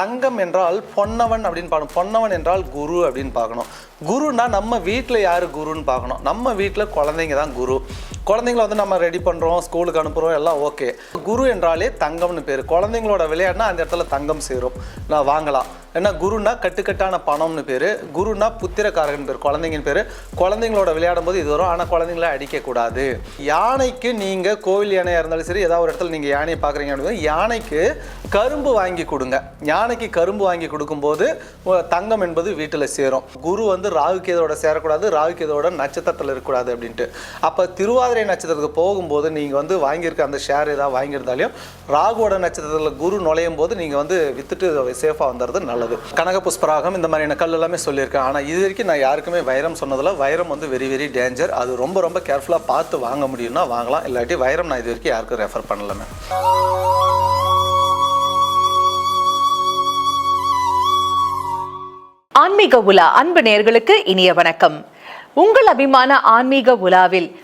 தங்கம் என்றால் பொன்னவன் அப்படின்னு பார்க்கணும் பொன்னவன் என்றால் குரு அப்படின்னு பார்க்கணும் குருனா நம்ம வீட்டில் யார் குருன்னு பார்க்கணும் நம்ம வீட்டில் குழந்தைங்க தான் குரு. குழந்தைங்கள வந்து நம்ம ரெடி பண்ணுறோம் ஸ்கூலுக்கு அனுப்புகிறோம் எல்லாம் ஓகே குரு என்றாலே தங்கம்னு பேர். குழந்தைங்களோட விளையாடுனா அந்த இடத்துல தங்கம் சேரும். நான் வாங்கலாம். ஏன்னா குருனா கட்டுக்கட்டான பணம்னு பேர். குருனா புத்திரக்காரகன் பேர் குழந்தைங்கன்னு பேர். குழந்தைங்களோட விளையாடும் போது இது வரும். ஆனால் குழந்தைங்கள அடிக்கக்கூடாது. யானைக்கு நீங்கள் கோவில் யானையாக இருந்தாலும் சரி ஏதாவது ஒரு இடத்துல நீங்கள் யானையை பார்க்குறீங்க அப்படின்னா யானைக்கு கரும்பு வாங்கி கொடுங்க. யானைக்கு கரும்பு வாங்கி கொடுக்கும்போது தங்கம் என்பது வீட்டில் சேரும். குரு வந்து ராகு கேதோட சேரக்கூடாது ராகு கேதோட நட்சத்திரத்தில் இருக்கக்கூடாது அப்படின்ட்டு. அப்போ திருவாதிரை நட்சத்திரத்துக்கு போகும்போது நீங்கள் வந்து வாங்கியிருக்க அந்த ஷேர் ஏதாவது வாங்கியிருந்தாலையும் ராகுவோட நட்சத்திரத்தில் குரு நுழையும் போது நீங்கள் வந்து வித்துட்டு சேஃபாக வந்துடுறது நல்லது. கனக புஷ்பராகம் இந்த மாதிரியான கல் எல்லாமே சொல்லியிருக்கேன் ஆனால் இது வரைக்கும் நான் யாருக்குமே வைரம் சொன்னதில் வைரம் வந்து வெரி வெரி டேஞ்சர் அது ரொம்ப ரொம்ப கேர்ஃபுல்லாக பார்த்து வாங்க முடியும்னா வாங்கலாம். இல்லாட்டி வைரம் நான் இது வரைக்கும் யாருக்கும் ரெஃபர் பண்ணல ஆன்மீக உலா அன்பு நேயர்களுக்கு இனிய வணக்கம். உங்கள் அபிமான ஆன்மீக உலாவில்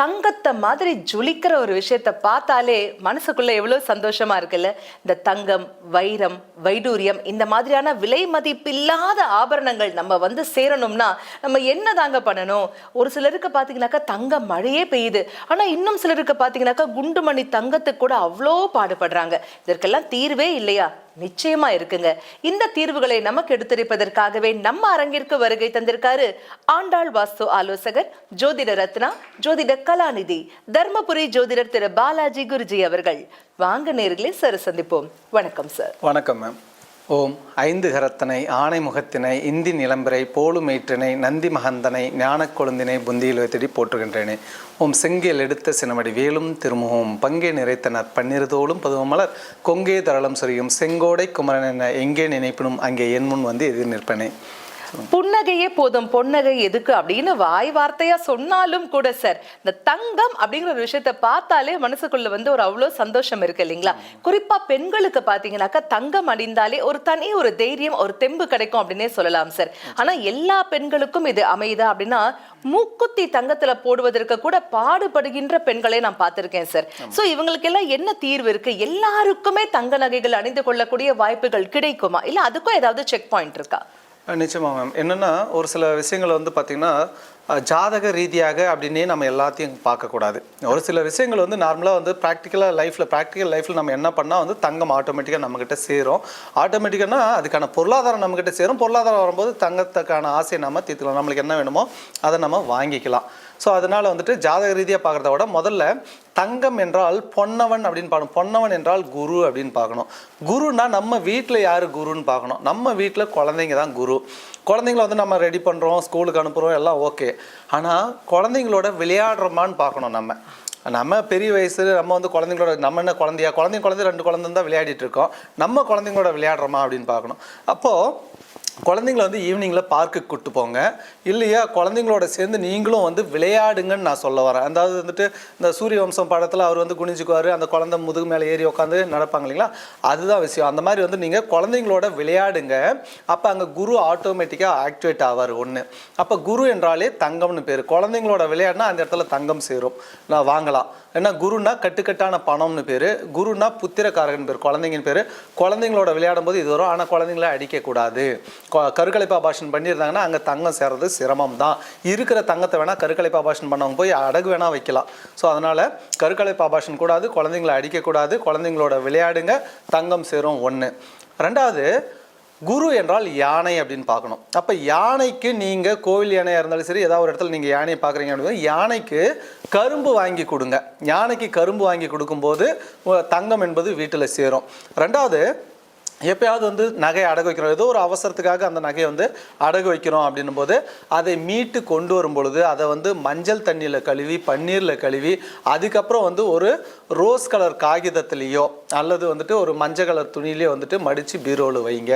தங்கத்தை மாதிரி ஜொலிக்கிற ஒரு விஷயத்த பார்த்தாலே மனசுக்குள்ள எவ்வளோ சந்தோஷமா இருக்குல்ல? இந்த தங்கம் வைரம் வைடூரியம் இந்த மாதிரியான விலை மதிப்பில்லாத ஆபரணங்கள் நம்ம வந்து சேரணும்னா நம்ம என்ன தாங்க பண்ணணும்? ஒரு சிலருக்கு பார்த்தீங்கன்னாக்கா தங்க மழையே பெய்யுது. ஆனால் இன்னும் சிலருக்கு பார்த்தீங்கன்னாக்கா குண்டுமணி தங்கத்துக்கு கூட அவ்வளோ பாடுபடுறாங்க. இதற்கெல்லாம் தீர்வே இல்லையா? நிச்சயமா இருக்குங்க. இந்த தீர்வுகளை நமக்கு எடுத்துரைப்பதற்காகவே நம்ம அரங்கிற்கு வருகை தந்திருக்காரு ஆண்டாள் வாஸ்து ஆலோசகர் ஜோதிட ரத்னா ஜோதிட கலாநிதி தர்மபுரி ஜோதிடர் திரு பாலாஜி குருஜி அவர்கள். வாங்க நேர்களே சார் சந்திப்போம். வணக்கம் சார். வணக்கம் மேம். ஓம் ஐந்து கரத்தனை ஆணைமுகத்தினை இந்தி நிலம்பரை போலுமேற்றினை நந்தி மகந்தனை ஞான கொழுந்தினை புந்தியில் வைத்தடி போற்றுகின்றேனே. ஓம் செங்கில் எடுத்த சினமடி வேலும் திருமுகம் பங்கே நிறைத்தனர் பன்னிருதோளும் பதுவமலர் கொங்கே தரளம் சொரியும் செங்கோடை குமரன் என எங்கே நினைப்பினும் அங்கே என் முன் வந்து எதிர் நிற்பனே. புன்னகையே போதும் பொன்னகை எதுக்கு அப்படின்னு வாய் வார்த்தையா சொன்னாலும் கூட சார் இந்த தங்கம் அப்படிங்கிற ஒரு விஷயத்த பார்த்தாலே மனசுக்குள்ள வந்து ஒரு அவ்வளோ சந்தோஷம் இருக்கு இல்லைங்களா? குறிப்பா பெண்களுக்கு பாத்தீங்கன்னாக்கா தங்கம் அணிந்தாலே ஒரு தனி ஒரு தைரியம் ஒரு தெம்பு கிடைக்கும் அப்படின்னே சொல்லலாம் சார். ஆனா எல்லா பெண்களுக்கும் இது அமையுதா அப்படின்னா மூக்குத்தி தங்கத்துல போடுவதற்கு கூட பாடுபடுகின்ற பெண்களை நான் பார்த்திருக்கேன் சார். சோ இவங்களுக்கெல்லாம் என்ன தீர்வு இருக்கு? எல்லாருக்குமே தங்க நகைகள் அணிந்து கொள்ளக்கூடிய வாய்ப்புகள் கிடைக்குமா? இல்ல அதுக்கும் ஏதாவது செக் பாயிண்ட் இருக்கா? நிச்சயமாக மேம் என்னென்னா ஒரு சில விஷயங்கள் வந்து பார்த்திங்கன்னா ஜாதக ரீதியாக அப்படின்னே நம்ம எல்லாத்தையும் பார்க்கக்கூடாது. ஒரு சில விஷயங்கள் வந்து நார்மலாக வந்து ப்ராக்டிக்கலாக லைஃப்பில் ப்ராக்டிக்கல் லைஃப்பில் நம்ம என்ன பண்ணால் வந்து தங்கம் ஆட்டோமேட்டிக்காக நம்மக்கிட்ட சேரும். ஆட்டோமேட்டிக்கானா அதுக்கான பொருளாதாரம் நம்மக்கிட்ட சேரும். பொருளாதாரம் வரும்போது தங்கத்துக்கான ஆசையை நம்ம தீர்த்துக்கலாம். நம்மளுக்கு என்ன வேணுமோ அதை நம்ம வாங்கிக்கலாம். ஸோ அதனால் வந்துட்டு ஜாதக ரீதியாக பார்க்குறத விட முதல்ல தங்கம் என்றால் பொன்னவன் அப்படின்னு பார்க்கணும். பொன்னவன் என்றால் குரு அப்படின்னு பார்க்கணும். குருனா நம்ம வீட்டில் யார் குருன்னு பார்க்கணும். நம்ம வீட்டில் குழந்தைங்க தான் குரு. குழந்தைங்கள வந்து நம்ம ரெடி பண்ணுறோம் ஸ்கூலுக்கு அனுப்புகிறோம் எல்லாம் ஓகே ஆனால் குழந்தைங்களோட விளையாடுறோமான்னு பார்க்கணும் நம்ம. நம்ம பெரிய வயசு நம்ம வந்து குழந்தைங்களோட நம்ம என்ன குழந்தையா? குழந்தைங்க குழந்தை ரெண்டு குழந்தை தான் விளையாடிட்டு இருக்கோம். நம்ம குழந்தைங்களோட விளையாடுறோமா அப்படின்னு பார்க்கணும். அப்போது குழந்தைங்கள வந்து ஈவினிங்கில் பார்க்குக்கு கூட்டு போங்க. இல்லையா குழந்தைங்களோட சேர்ந்து நீங்களும் வந்து விளையாடுங்கன்னு நான் சொல்ல வரேன். அதாவது வந்துட்டு இந்த சூரிய வம்சம் படத்தில் அவர் வந்து குனிஞ்சுக்குவார் அந்த குழந்தை முதுகு மேலே ஏறி உட்காந்து நடப்பாங்க இல்லைங்களா? அதுதான் விஷயம். அந்த மாதிரி வந்து நீங்கள் குழந்தைங்களோட விளையாடுங்க. அப்போ அங்கே குரு ஆட்டோமேட்டிக்காக ஆக்டிவேட் ஆவார் ஒன்று அப்போ குரு என்றாலே தங்கம்னு பேர். குழந்தைங்களோட விளையாடினா அந்த இடத்துல தங்கம் சேரும். நான் வாங்கலாம். ஏன்னா குருனா கட்டுக்கட்டான பணம்னு பேர். குருனா புத்திரக்காரகன் பேர் குழந்தைங்கன்னு பேர். குழந்தைங்களோட விளையாடும் போது இது வரும். ஆனால் குழந்தைங்கள அடிக்கக்கூடாது. கருக்கலைப்பா பாஷன் ஆபாஷன் பண்ணியிருந்தாங்கன்னா அங்கே தங்கம் சேர்றது சிரமம் தான் இருக்கிற தங்கத்தை வேணால் கருக்கலைப்பா பாஷன் பண்ணவங்க போய் அடகு வேணால் வைக்கலாம். ஸோ அதனால் கருக்கலைப்பா பாஷன் கூடாது குழந்தைங்கள அடிக்கக்கூடாது குழந்தைங்களோட விளையாடுங்க தங்கம் சேரும் ஒன்று ரெண்டாவது குரு என்றால் யானை அப்படின்னு பார்க்கணும். அப்போ யானைக்கு நீங்கள் கோவில் யானையாக இருந்தாலும் சரி ஏதாவது ஒரு இடத்துல நீங்கள் யானையை பார்க்குறீங்க அப்படின்னா யானைக்கு கரும்பு வாங்கி கொடுங்க. யானைக்கு கரும்பு வாங்கி கொடுக்கும்போது தங்கம் என்பது வீட்டில் சேரும். ரெண்டாவது எப்பயாவது வந்து நகையை அடகு வைக்கிறோம். ஏதோ ஒரு அவசரத்துக்காக அந்த நகையை வந்து அடகு வைக்கிறோம் அப்படின்னும் போது அதை மீட்டு கொண்டு வரும் பொழுது அதை வந்து மஞ்சள் தண்ணியில் கழுவி பன்னீரில் கழுவி அதுக்கப்புறம் வந்து ஒரு ரோஸ் கலர் காகிதத்துலேயோ அல்லது வந்துட்டு ஒரு மஞ்சள் கலர் துணியிலேயோ வந்துட்டு மடித்து பீரோவில் வைங்க.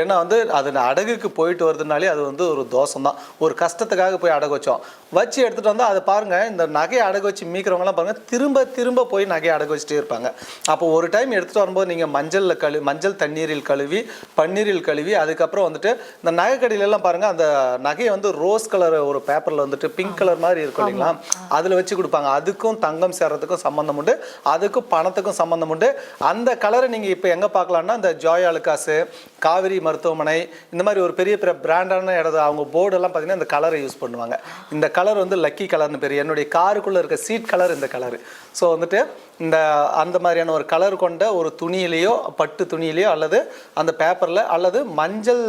ஏன்னா வந்து அது அடகுக்கு போயிட்டு வருதுனாலே அது வந்து ஒரு தோஷம் தான் ஒரு கஷ்டத்துக்காக போய் அடகு வச்சோம். வச்சு எடுத்துகிட்டு வந்தால் அதை பாருங்கள் இந்த நகையை அடகு வச்சு மீக்கிறவங்கலாம் பாருங்கள் திரும்ப திரும்ப போய் நகையை அடகு வச்சுட்டே இருப்பாங்க. அப்போ ஒரு டைம் எடுத்துகிட்டு வரும்போது நீங்கள் மஞ்சளில் கழு மஞ்சள் தண்ணீர் தண்ணீரில் கழுவி பன்னீரில் கழுவி அதுக்கப்புறம் வந்துட்டு இந்த நகைக்கடையில எல்லாம் பாருங்கள் அந்த நகையை வந்து ரோஸ் கலர் ஒரு பேப்பரில் வந்துட்டு பிங்க் கலர் மாதிரி இருக்கும் இல்லைங்களா? அதில் வச்சு கொடுப்பாங்க. அதுக்கும் தங்கம் சேர்றதுக்கும் சம்மந்தம் உண்டு. அதுக்கும் பணத்துக்கும் சம்மந்தம் உண்டு. அந்த கலரை நீங்கள் இப்போ எங்கே பார்க்கலாம்னா இந்த ஜாய் அலுகாசு காவிரி மருத்துவமனை இந்த மாதிரி ஒரு பெரிய பெரிய பிராண்டான இடத்துல அவங்க போர்டெல்லாம் பார்த்தீங்கன்னா இந்த கலரை யூஸ் பண்ணுவாங்க. இந்த கலர் வந்து லக்கி கலர்னு பேர். என்னுடைய காருக்குள்ளே இருக்க சீட் கலர் இந்த கலர் ஸோ வந்துட்டு இந்த அந்த மாதிரியான ஒரு கலர் கொண்ட ஒரு துணியிலையோ பட்டு துணியிலையோ அல்லது அந்த பேப்பரில் அல்லது மஞ்சள்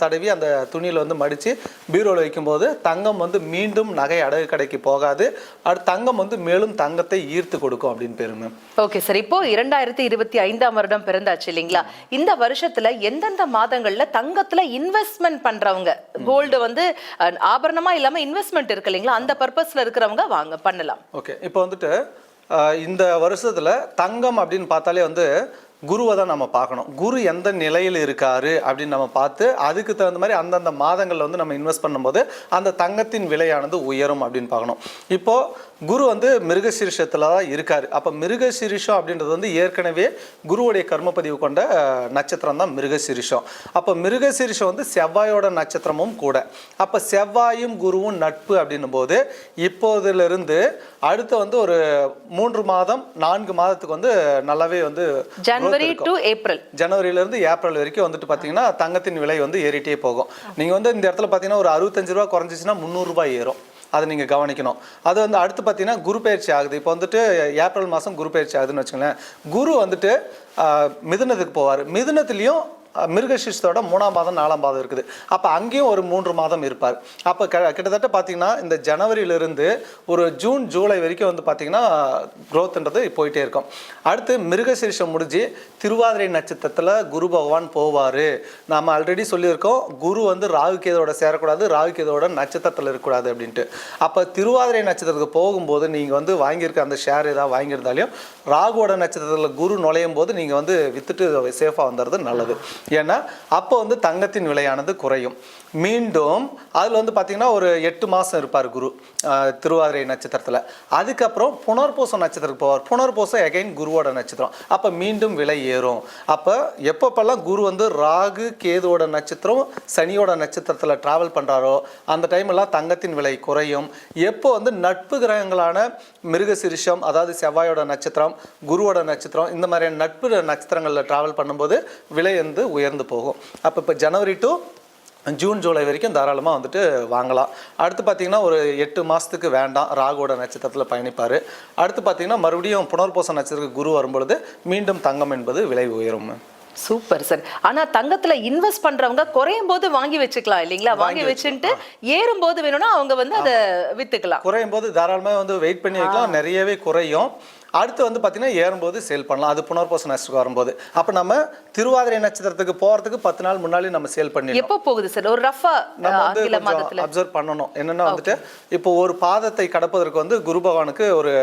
தடவி அந்த துணியில் வந்து மடித்து பீரோவில் வைக்கும்போது தங்கம் வந்து மீண்டும் நகை அடகு கடைக்கு போகாது. அடுத்து தங்கம் வந்து மேலும் தங்கத்தை ஈர்த்து கொடுக்கும் அப்படின்னு பேரு மேம் ஓகே சார் இப்போ இரண்டாயிரத்தி இருபத்தி ஐந்தாம் வருடம் பிறந்தாச்சு இல்லைங்களா? இந்த வருஷத்துல எந்தெந்த மாதங்கள்ல தங்கத்துல இன்வெஸ்ட்மெண்ட் பண்றவங்க கோல்டு வந்து அஹ், ஆபரணமா இல்லாம இன்வெஸ்ட்மெண்ட் இருக்கு இல்லைங்களா? அந்த பர்பஸ்ல இருக்கிறவங்க வாங்க பண்ணலாம். ஓகே இப்போ வந்துட்டு இந்த வருஷத்தில் தங்கம் அப்படின்னு பார்த்தாலே வந்து குருவை தான் நம்ம பார்க்கணும். குரு எந்த நிலையில் இருக்காரு அப்படின்னு நம்ம பார்த்து அதுக்கு தகுந்த மாதிரி அந்தந்த மாதங்களில் வந்து நம்ம இன்வெஸ்ட் பண்ணும்போது அந்த தங்கத்தின் விலையானது உயரும் அப்படின்னு பார்க்கணும். இப்போ குரு வந்து மிருகசீரிஷத்தில் தான் இருக்கார். அப்போ மிருகசீரிஷம் அப்படின்றது வந்து ஏற்கனவே குருவுடைய கர்மப்பதிவு கொண்ட நட்சத்திரம் தான் மிருகசீரிஷம். அப்போ மிருகசீரிஷம் வந்து செவ்வாயோட நட்சத்திரமும் கூட. அப்போ செவ்வாயும் குருவும் நட்பு அப்படின்னும் போது இப்போதிலிருந்து அடுத்த வந்து ஒரு மூன்று மாதம் நான்கு மாதத்துக்கு வந்து நல்லாவே வந்து ஜனவரி டு ஏப்ரல் ஜனவரியிலேருந்து ஏப்ரல் வரைக்கும் வந்துட்டு பார்த்தீங்கன்னா தங்கத்தின் விலை வந்து ஏறிட்டே போகும். நீங்கள் வந்து இந்த இடத்துல பார்த்தீங்கன்னா ஒரு அறுபத்தஞ்சு ரூபா குறைஞ்சிச்சுன்னா முந்நூறுரூபா ஏறும். அதை நீங்கள் கவனிக்கணும். அது வந்து அடுத்து பார்த்தீங்கன்னா குரு பயிற்சி ஆகுது. இப்போ வந்துட்டு ஏப்ரல் மாதம் குரு பயிற்சி ஆகுதுன்னு வச்சுங்களேன் குரு வந்துட்டு மிதுனத்துக்கு போவார். மிதுனத்துலேயும் மிருகசிஷத்தோட மூணாம் மாதம் நாலாம் மாதம் இருக்குது. அப்போ அங்கேயும் ஒரு மூன்று மாதம் இருப்பார். அப்போ க கிட்டத்தட்ட பார்த்தீங்கன்னா இந்த ஜனவரியிலிருந்து ஒரு ஜூன் ஜூலை வரைக்கும் வந்து பார்த்தீங்கன்னா க்ரோத்ன்றது போயிட்டே இருக்கும். அடுத்து மிருகசீரிஷம் முடிஞ்சு திருவாதிரை நட்சத்திரத்தில் குரு பகவான் போவார். நாம் ஆல்ரெடி சொல்லியிருக்கோம் குரு வந்து ராகு கேதோட சேரக்கூடாது ராகு கேதோட நட்சத்திரத்தில் இருக்கக்கூடாது அப்படின்ட்டு. அப்போ திருவாதிரை நட்சத்திரத்துக்கு போகும்போது நீங்கள் வந்து வாங்கியிருக்க அந்த ஷேர் ஏதாவது வாங்கியிருந்தாலையும் ராகுவோட நட்சத்திரத்தில் குரு நுழையும் போது நீங்கள் வந்து வித்துட்டு சேஃபாக வந்துடுறது நல்லது. ஏன்னா அப்போ வந்து தங்கத்தின் விலையானது குறையும். மீண்டும் அதில் வந்து பார்த்திங்கன்னா ஒரு எட்டு மாதம் இருப்பார் குரு திருவாதிரை நட்சத்திரத்தில். அதுக்கப்புறம் புனர்பூசம் நட்சத்திரத்துக்கு போவார். புனர்பூசம் எகைன் குருவோட நட்சத்திரம். அப்போ மீண்டும் விலை ஏறும். அப்போ எப்பப்பெல்லாம் குரு வந்து ராகு கேதுவோட நட்சத்திரம் சனியோட நட்சத்திரத்தில் ட்ராவல் பண்ணுறாரோ அந்த டைம் எல்லாம் தங்கத்தின் விலை குறையும். எப்போ வந்து நட்பு கிரகங்களான மிருகசிரிஷம் அதாவது செவ்வாயோட நட்சத்திரம் குருவோட நட்சத்திரம் இந்த மாதிரியான நட்பு நட்சத்திரங்களில் ட்ராவல் பண்ணும்போது விலை வந்து உயர்ந்து போகும். அப்போ இப்போ ஜனவரி டு ஜூன் ஜூலை வரைக்கும் தாராளமாக வந்துட்டு வாங்கலாம். அடுத்து பார்த்தீங்கன்னா ஒரு எட்டு மாதத்துக்கு வேண்டாம். ராகுவோட நட்சத்திரத்தில் பயணிப்பார். அடுத்து பார்த்தீங்கன்னா மறுபடியும் புனர்பூச நட்சத்திரத்துக்கு குரு வரும்பொழுது மீண்டும் தங்கம் என்பது விலை உயரும். Super sir. ஆனா தங்கத்துல இன்வெஸ்ட் பண்றவங்க குறையும் போது வாங்கி வச்சுக்கலாம் இல்லைங்களா? வாங்கி வச்சுட்டு ஏறும் போது வேணும்னா அவங்க வந்து அதை வித்துக்கலாம். குறையும் போது தாராளமாக வந்து வெயிட் பண்ணி வைக்கலாம். நிறையவே குறையும். அடுத்து வந்து பார்த்தீங்கன்னா ஏறும்போது சேல் பண்ணலாம். அது புனர்பூச நட்சத்திரம் வரும்போது. அப்போ நம்ம திருவாதிரை நட்சத்திரத்துக்கு போகிறதுக்கு பத்து நாள் முன்னாடி நம்ம சேல் பண்ணிடலாம் எப்போ போகுது சார் ஒரு ரஃபா நம்ம வந்து அப்சர்வ் பண்ணணும். என்னன்னா வந்துட்டு இப்போ ஒரு பாதத்தை கடப்பதற்கு வந்து குரு பகவானுக்கு ஒரு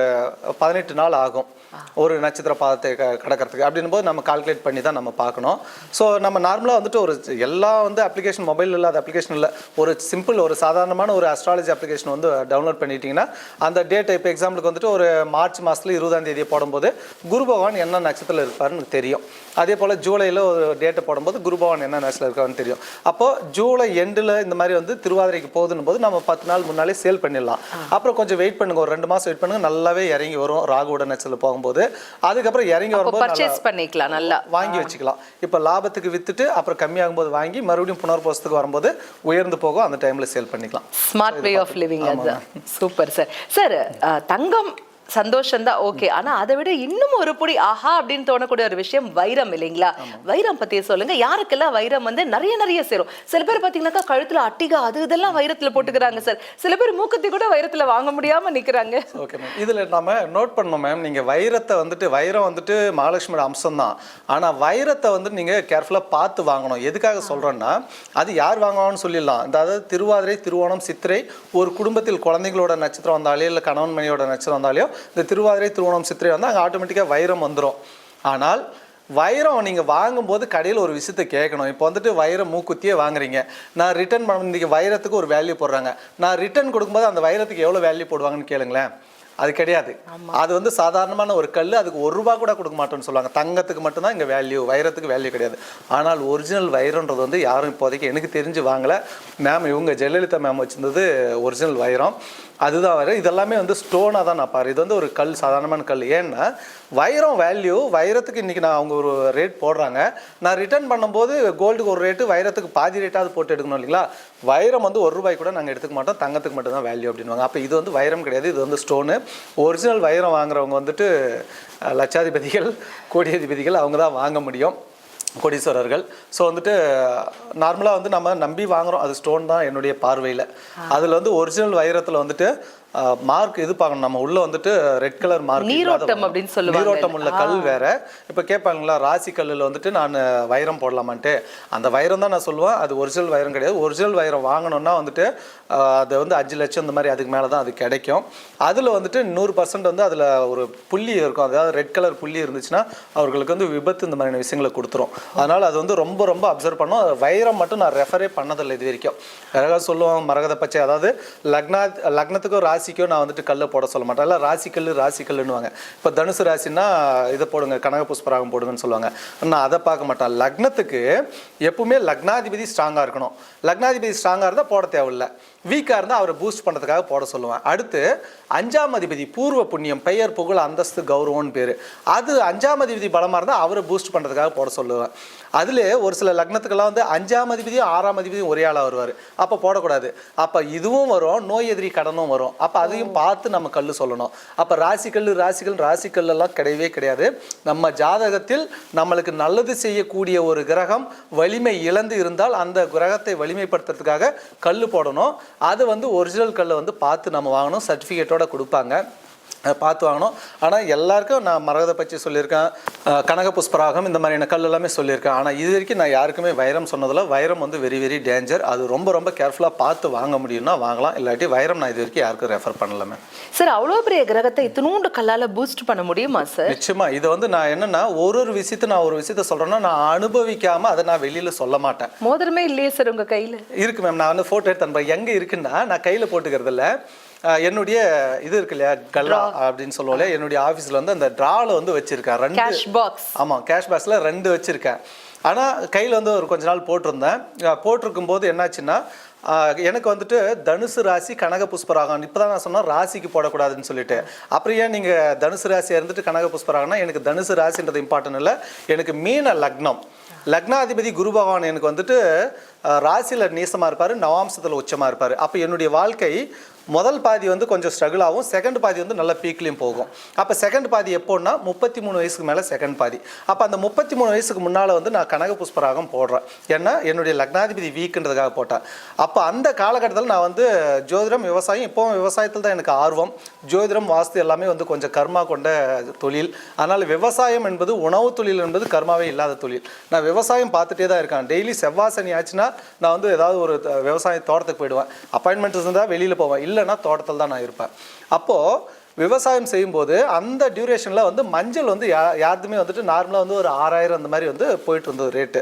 பதினெட்டு நாள் ஆகும். ஒரு நட்சத்திர பாதத்தை க- கடக்கறதுக்கு அப்படின்னும் போது நம்ம கால்குலேட் பண்ணி தான் நம்ம பார்க்கணும். ஸோ நம்ம நார்மலாக வந்துட்டு ஒரு எல்லா வந்து அப்ளிகேஷன் மொபைல் இல்லாத அப்ளிகேஷன் இல்லை. ஒரு சிம்பிள் ஒரு சாதாரணமான ஒரு அஸ்ட்ராலஜி அப்ளிகேஷன் வந்து டவுன்லோட் பண்ணிட்டீங்கன்னா அந்த டேட் இப்போ எக்ஸாம்பிளுக்கு வந்துட்டு ஒரு மார்ச் மாதத்துல இருபதாம் தேதி போடும்போது குரு பகவான் என்ன நட்சத்திரத்தில் இருப்பாருன்னு தெரியும். அதே போல் ஜூலையில் ஒரு டேட்டை போடும்போது குரு பகவான் என்ன நட்சத்திரம் இருக்காருன்னு தெரியும். அப்போ ஜூலை எண்டில் இந்த மாதிரி வந்து திருவாதிரைக்கு போகுதுன்னு போது நம்ம பத்து நாள் முன்னாலே சேல் பண்ணிடலாம். அப்புறம் கொஞ்சம் வெயிட் பண்ணுங்க. ஒரு ரெண்டு மாதம் வெயிட் பண்ணுங்க. நல்லாவே இறங்கி வரும். ராகுவோட நட்சத்திரத்தில் போகும்போது. அதுக்கப்புறம் இறங்கி வரும்போது பர்ச்சேஸ் பண்ணிக்கலாம் நல்லா. வாங்கி வச்சுக்கலாம். இப்போ லாபத்துக்கு வித்துட்டு அப்புறம் கம்மியாகும் போது வாங்கி மறுபடியும் புனர்போசத்துக்கு வரும்போது உயர்ந்து போகும் அந்த டைமில் சேல் பண்ணிக்கலாம். Smart way of living super sir sir தங்கம் சந்தோஷம் தான் ஓகே ஆனா அதை விட இன்னும் ஒரு புடி ஆஹா அப்படின்னு தோணக்கூடிய ஒரு விஷயம் வைரம் இல்லைங்களா? வைரம் பத்தி சொல்லுங்க. யாருக்கெல்லாம் வைரம் வந்து நிறைய நிறைய சேரும். சில பேர் பாத்தீங்கன்னாக்கா கழுத்துல அட்டிகா அது இதெல்லாம் வைரத்துல போட்டுக்கிறாங்க சார் சில பேர் மூக்குத்தி கூட வைரத்துல வாங்க முடியாம நிக்கிறாங்க. ஓகே மேம் இதில் நம்ம நோட் பண்ணணும் மேம் நீங்கள் வைரத்தை வந்துட்டு வைரம் வந்துட்டு மகாலட்சுமியோட அம்சம் தான். ஆனால் வைரத்தை வந்து நீங்கள் கேர்ஃபுல்லாக பார்த்து வாங்கணும். எதுக்காக சொல்கிறேன்னா அது யார் வாங்குவாங்கன்னு சொல்லிடலாம். அதாவது திருவாதிரை திருவோணம் சித்திரை ஒரு குடும்பத்தில் குழந்தைங்களோட நட்சத்திரம் வந்தாலே இல்லை கணவன் மணியோட நட்சத்திரம் வந்தாலே இந்த திருவாதிரை திருவோணம் சித்திரை வந்து அங்கே ஆட்டோமேட்டிக்காக வைரம் வந்துடும் ஆனால் வைரம் நீங்கள் வாங்கும்போது கடையில் ஒரு விஷயத்தை கேட்கணும். இப்போ வந்துட்டு வைரம் மூக்குத்தியே வாங்குறீங்க. நான் ரிட்டர்ன் பண்ண இன்றைக்கி வைரத்துக்கு ஒரு வேல்யூ போடுறாங்க. நான் ரிட்டர்ன் கொடுக்கும்போது அந்த வைரத்துக்கு எவ்வளோ வேல்யூ போடுவாங்கன்னு கேளுங்களேன். அது கிடையாது. அது வந்து சாதாரணமான ஒரு கல் அதுக்கு ஒரு ரூபா கூட கொடுக்க மாட்டோம்னு சொல்லுவாங்க. தங்கத்துக்கு மட்டும்தான் இங்கே வேல்யூ வைரத்துக்கு வேல்யூ கிடையாது. ஆனால் ஒரிஜினல் வைரன்றது வந்து யாரும் இப்போதைக்கு எனக்கு தெரிஞ்சு வாங்கலை. மேம் இவங்க ஜெயலலிதா மேம் வச்சிருந்தது ஒரிஜினல் வைரம். அதுதான் வரும் இதெல்லாமே வந்து ஸ்டோனாக தான் நான் பாரு. இது வந்து ஒரு கல் சாதாரணமான கல். ஏன்னா வைரம் வேல்யூ வைரத்துக்கு இன்றைக்கி நான் அவங்க ஒரு ரேட் போடுறாங்க. நான் ரிட்டர்ன் பண்ணும்போது கோல்டுக்கு ஒரு ரேட்டு வைரத்துக்கு பாதி ரேட்டாவது போட்டு எடுக்கணும் இல்லைங்களா? வைரம் வந்து ஒரு ரூபாய் கூட நாங்கள் எடுத்துக்க மாட்டோம். தங்கத்துக்கு மட்டும்தான் வேல்யூ அப்படின்வாங்க அப்போ இது வந்து வைரம் கிடையாது. இது வந்து ஸ்டோனு ஒரிஜினல் வைரம் வாங்குறவங்க வந்துட்டு லட்சாதிபதிகள் கோடியதிபதிகள் அவங்க தான் வாங்க முடியும். கோடீஸ்வரர்கள். ஸோ வந்துட்டு நார்மலாக வந்து நம்ம நம்பி வாங்குறோம். அது ஸ்டோன் தான் என்னுடைய பார்வையில். அதில் வந்து ஒரிஜினல் வைரத்தில் வந்துட்டு மார்க் இது பார்க்கணும் நம்ம உள்ள வந்துட்டு ரெட் கலர் மார்க் நீரோட்டம் அப்படின்னு சொல்லுவாங்க. நீரோட்டம் உள்ள கல் வேற. இப்போ கேட்பாங்களா ராசி கல்லில் வந்துட்டு நான் வைரம் போடலாமான்ட்டு. அந்த வைரம் தான் நான் சொல்லுவேன். அது ஒரிஜினல் வைரம் கிடையாது. ஒரிஜினல் வைரம் வாங்கணும்னா வந்துட்டு அது வந்து அஞ்சு லட்சம் இந்த மாதிரி அதுக்கு மேலே தான் அது கிடைக்கும். அதில் வந்துட்டு நூறு பர்சன்ட் வந்து அதில் ஒரு புள்ளி இருக்கும். அதாவது ரெட் கலர் புள்ளி இருந்துச்சுன்னா அவர்களுக்கு வந்து விபத்து இந்த மாதிரியான விஷயங்களை கொடுத்துரும். அதனால் அது வந்து ரொம்ப ரொம்ப அப்சர்வ் பண்ணும். வைரம் மட்டும் நான் ரெஃபரே பண்ணதில்லை இது வரைக்கும். யாராவது சொல்லுவாங்க மரகத பச்சை அதாவது லக்னா லக்னத்துக்கோ ராசிக்கோ நான் வந்துட்டு கல்லை போட சொல்ல மாட்டேன். இல்லை ராசிக்கல் ராசிக்கல்னுவாங்க இப்போ தனுசு ராசினா இதை போடுங்க கனக புஷ்பராகம் போடுங்கன்னு சொல்லுவாங்க. நான் அதை பார்க்க மாட்டேன். லக்னத்துக்கு எப்பவுமே லக்னாதிபதி ஸ்ட்ராங்காக இருக்கணும். லக்னாதிபதி ஸ்ட்ராங்காக இருந்தால் போட தேவையில்லை. வீக்காக இருந்தால் அவரை பூஸ்ட் பண்ணுறதுக்காக போட சொல்லுவேன். அடுத்து அஞ்சாம் அதிபதி பூர்வ புண்ணியம் பெயர் புகழ் அந்தஸ்து கௌரவம்னு பேர். அது அஞ்சாம் அதிபதி பலமாக இருந்தால் அவரை பூஸ்ட் பண்ணுறதுக்காக போட சொல்லுவேன். அதில் ஒரு சில லக்னத்துக்கெல்லாம் வந்து அஞ்சாம் அதிபதியும் ஆறாம் அதிபதியும் ஒரே ஆளாக வருவார். அப்போ போடக்கூடாது. அப்போ இதுவும் வரும் நோய் எதிரி கடனும் வரும். அப்போ அதையும் பார்த்து நம்ம கல் சொல்லணும். அப்போ ராசிக்கல் ராசிகள் ராசிக்கல் எல்லாம் கிடையவே கிடையாது. நம்ம ஜாதகத்தில் நம்மளுக்கு நல்லது செய்யக்கூடிய ஒரு கிரகம் வலிமை இழந்து இருந்தால் அந்த கிரகத்தை வலிமைப்படுத்துறதுக்காக கல் போடணும். அது வந்து ஒரிஜினல் கல்லை வந்து பார்த்து நம்ம வாங்கணும் சர்டிஃபிகேட்டோட கொடுப்பாங்க. பார்த்து வாங்கணும். ஆனால் எல்லாருக்கும் நான் மரகத பச்சை சொல்லியிருக்கேன். கனக புஷ்பராகம் இந்த மாதிரியான கல் எல்லாமே சொல்லியிருக்கேன். ஆனால் இது வரைக்கும் நான் யாருக்குமே வைரம் சொன்னதில் வைரம் வந்து வெரி வெரி டேஞ்சர் அது ரொம்ப ரொம்ப கேர்ஃபுல்லாக பார்த்து வாங்க முடியும்னா வாங்கலாம். இல்லாட்டி வைரம் நான் இது வரைக்கும் யாருக்கும் ரெஃபர் பண்ணலாமே. சார் அவ்வளோ பெரிய கிரகத்தை இத்தினூண்டு கல்லால பூஸ்ட் பண்ண முடியுமா சார் நிச்சயமா. இது வந்து நான் என்னன்னா ஒரு ஒரு விஷயத்தை நான் ஒரு விஷயத்த சொல்றேன்னா நான் அனுபவிக்காம அதை நான் வெளியில சொல்ல மாட்டேன். மோதிரமே இல்லையே சார் உங்க கையில? இருக்கு மேம் நான் வந்து ஃபோட்டோ எடுத்து அனுப்புறேன். எங்கே இருக்குன்னா நான் கையில் போட்டுக்கிறது இல்ல என்னுடைய இது இருக்கு இல்லையா கல்லா அப்படின்னு சொல்லுவோம் இல்லையா என்னுடைய ஆஃபீஸில் வந்து அந்த ட்ராவில் வந்து வச்சிருக்கேன். ரெண்டு பாக்ஸ் ஆமாம் கேஷ் பாக்ஸில் ரெண்டு வச்சுருக்கேன். ஆனால் கையில் வந்து ஒரு கொஞ்ச நாள் போட்டிருந்தேன். போட்டிருக்கும் போது என்னாச்சுன்னா எனக்கு வந்துட்டு தனுசு ராசி கனக புஷ்பராகம் இப்போ தான் நான் சொன்னேன் ராசிக்கு போடக்கூடாதுன்னு சொல்லிட்டு. அப்புறம் ஏன் நீங்கள் தனுசு ராசியாக இருந்துட்டு கனக புஷ்பராகம்னா எனக்கு தனுசு ராசின்றது இம்பார்ட்டன் இல்லை. எனக்கு மீன லக்னம். லக்னாதிபதி குரு பகவான் எனக்கு வந்துட்டு ராசியில் நீசமாக இருப்பார் நவாம்சத்தில் உச்சமாக இருப்பார். அப்போ என்னுடைய வாழ்க்கை முதல் பாதி வந்து கொஞ்சம் ஸ்ட்ரகிள் ஆகும். செகண்ட் பாதி வந்து நல்ல பீக்லேயும் போகும். அப்போ செகண்ட் பாதி எப்போன்னா முப்பத்தி மூணு வயசுக்கு மேலே செகண்ட் பாதி. அப்போ அந்த முப்பத்தி மூணு வயசுக்கு முன்னால் வந்து நான் கனக புஷ்பராகம் போடுறேன். ஏன்னா என்னுடைய லக்னாதிபதி வீக்குன்றதுக்காக போட்டேன் அப்போ அந்த காலகட்டத்தில் நான் வந்து ஜோதிடம் விவசாயம் இப்போவும் விவசாயத்தில் தான் எனக்கு ஆர்வம். ஜோதிடம் வாஸ்து எல்லாமே வந்து கொஞ்சம் கர்மா கொண்ட தொழில். அதனால் விவசாயம் என்பது உணவு தொழில் என்பது கர்மாவே இல்லாத தொழில். நான் விவசாயம் பார்த்துட்டே தான் இருக்கேன். டெய்லி செவ்வாய் சனி ஆச்சுன்னா நான் வந்து ஏதாவது ஒரு விவசாய தோட்டத்துக்கு போயிடுவேன். அப்பாயின்மெண்ட் இருந்தால் வெளியில் போவேன். இல்லைன்னா தோட்டத்தில் தான் நான் இருப்பேன். அப்போது விவசாயம் செய்யும்போது அந்த டியூரேஷனில் வந்து மஞ்சள் வந்து யா யாருக்குமே வந்துட்டு நார்மலாக வந்து ஒரு ஆறாயிரம் அந்த மாதிரி வந்து போயிட்டு இருந்தது ரேட்டு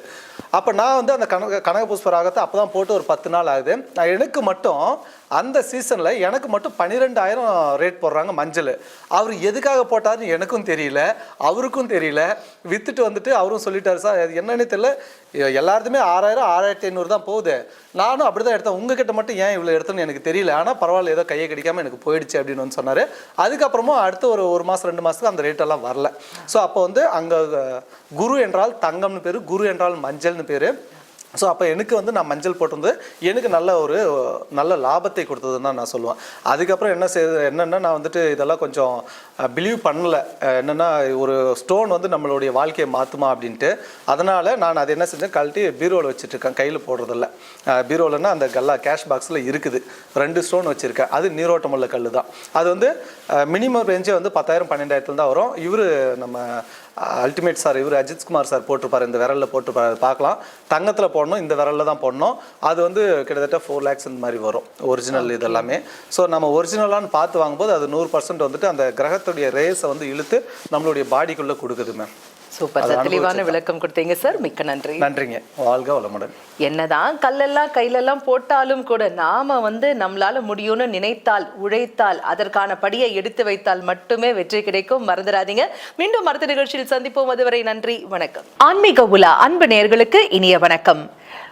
அப்போ நான் வந்து அந்த கனக கனக புஷ்பராகத்தை அப்போ தான் போட்டு ஒரு பத்து நாள் ஆகுது. நான் எனக்கு மட்டும் அந்த சீசனில் எனக்கு மட்டும் பன்னிரெண்டாயிரம் ரேட் போடுறாங்க மஞ்சள். அவர் எதுக்காக போட்டாருன்னு எனக்கும் தெரியல அவருக்கும் தெரியல. விற்றுட்டு வந்துட்டு அவரும் சொல்லிட்டாரு சார் அது என்னன்னு தெரியல. எ- எல்லாருக்குமே ஆறாயிரம் ஆறாயிரத்தி ஐநூறு தான் போகுது. நானும் அப்படி தான் எடுத்தேன். உங்ககிட்ட மட்டும் ஏன் இவ்வளோ எடுத்தேன்னு எனக்கு தெரியல. ஆனால் பரவாயில்ல ஏதோ கையை கடிக்காமல் எனக்கு போயிடுச்சு அப்படின்னு வந்து சொன்னார். அதுக்கப்புறமும் அடுத்த ஒரு ஒரு மாதம் ரெண்டு மாதத்துக்கு அந்த ரேட்டெல்லாம் வரல. ஸோ அப்போ வந்து அங்கே குரு என்றால் தங்கம்னு பேர் குரு என்றால் மஞ்சள்னு பேர். ஸோ அப்போ எனக்கு வந்து நான் மஞ்சள் போட்டிருந்து எனக்கு நல்ல ஒரு நல்ல லாபத்தை கொடுத்ததுன்னு தான் நான் சொல்லுவேன். அதுக்கப்புறம் என்ன செய்யுது என்னென்னா நான் வந்துட்டு இதெல்லாம் கொஞ்சம் பிலீவ் பண்ணலை. என்னென்னா ஒரு ஸ்டோன் வந்து நம்மளுடைய வாழ்க்கையை மாற்றுமா அப்படின்ட்டு. அதனால் நான் அதை என்ன செஞ்சேன்? கழட்டி பீரோவில் வச்சுட்ருக்கேன். கையில் போடுறதில்ல. பீரோலன்னா அந்த கல்லா கேஷ் பாக்ஸில் இருக்குது. ரெண்டு ஸ்டோன் வச்சுருக்கேன். அது நீரோட்டமுள்ள கல் தான் அது வந்து மினிமம் ரேஞ்சே வந்து பத்தாயிரம் பன்னெண்டாயிரத்துல தான் வரும். இவர் நம்ம அல்டிமேட் சார் இவர் அஜித்குமார் சார் போட்டிருப்பாரு இந்த விரலில் போட்டிருப்பாரு பார்க்கலாம். தங்கத்தில் போடணும் இந்த விரலில் தான் போடணும். அது வந்து கிட்டத்தட்ட ஃபோர் லேக்ஸ் இந்த மாதிரி வரும் ஒரிஜினல் இது எல்லாமே ஸோ நம்ம ஒரிஜினலான்னு பார்த்து வாங்கும்போது அது நூறு பர்சன்ட் வந்துட்டு அந்த கிரகத்துடைய ரேஸை வந்து இழுத்து நம்மளுடைய பாடிக்குள்ளே கொடுக்குது மேம் சூப்பர் சார். தெளிவான விளக்கம் கொடுத்தீங்க சார். மிக்க நன்றி. நன்றிங்க. வாழ்க வளமுடன். என்னதான் கல்லெல்லாம் கையிலெல்லாம் போட்டாலும் கூட நாம வந்து நம்மளால முடியும்னு நினைத்தால் உழைத்தால் அதற்கான படியை எடுத்து வைத்தால் மட்டுமே வெற்றி கிடைக்கும். மறந்துடாதீங்க. மீண்டும் அடுத்த நிகழ்ச்சியில் சந்திப்போம். அதுவரை நன்றி வணக்கம். ஆன்மீக உலா அன்பு நேயர்களுக்கு இனிய வணக்கம்.